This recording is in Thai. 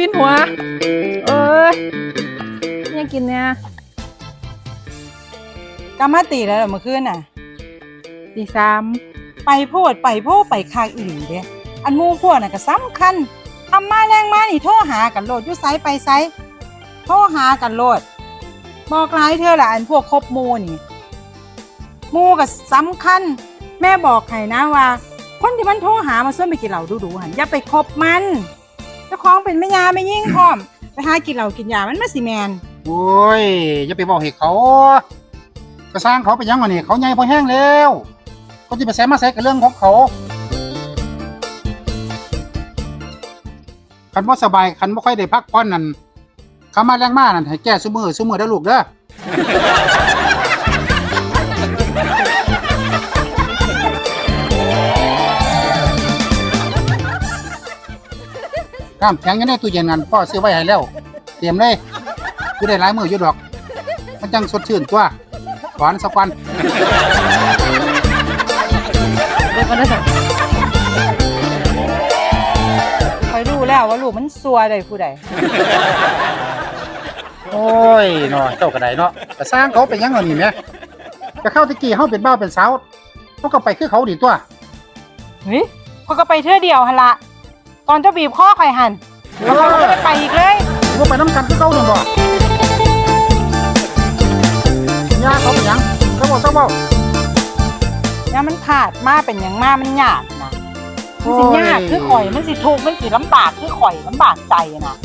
วินหัว เอ้ยยังกินเนี่ยกามาตีแล้วเหรอเมื่อคืนน่ะ ตีสามไปโพดไปโพดไปคางอีหลีเด้อันหมูพวกน่ะก็สำคัญทำมาแรงมานี่โทรหากันโลดอยู่ไสไปไสโทรหากันโลด บอกหลายเธอละอันพวกคบหมูนี่หมูก็สำคัญ แม่บอกให้นะว่า คนที่มันโทรหามาส่วนไปกินเหล้าดูๆหันอย่าไปคบมัน เจ้าของเป็นแม่ยาไม่ยิ่งพร้อม ไปหากินเหล้ากินยามันมาสิแมนโอ้ยอย่าไปบอกให้เขาก็สร้างเขาไปยังวะนี่เขาใหญ่พอแห้งแล้วเขาจะไปแซมมาแซกับเรื่องของเขาคันว่าสบายคันว่าค่อยได้พักผ่อนนั่นเขามาแรงมากนั่นให้แก้ซุมือซุมือได้อลูกเด้อ น้ำแข็งอยังในตู้เย็นนั่นพ่อซื้อไว้ให้แล้ว เตรียมเลยกูได้หลายมืออยู่ดอก มันจังสดชื่นตัวหวานสักวันเดี๋ยวก่อนนะจ๊ะคอยดูแล้วว่าลูกมันซัวใดผู้ใดโอ้ยเนาะเจ้ากระไดเนาะแต่สร้างเขาเป็นหยังไงนี่แหม่จะเข้าตะกี้เขาเป็นบ้าวเป็นสาวเขาก็ไปคือเขาดีตัว เฮ้ยเขาก็ไปเทื่อเดียวหันละ ตอนเจ้าบีบข้อคอยหันแล้วเขาก็ไม่ได้ไปอีกเลยว่าไปน้ำกันคือเขาหนึ่งบ่ยาเขาเป็นหยังเขาบอกเขาบอกเนี่ยมันขาดมาเป็นอย่างมามันยากนะมันสิยากคือข่อยมันสิทุกข์มันสิลำบากคือข่อยลำบากใจนะ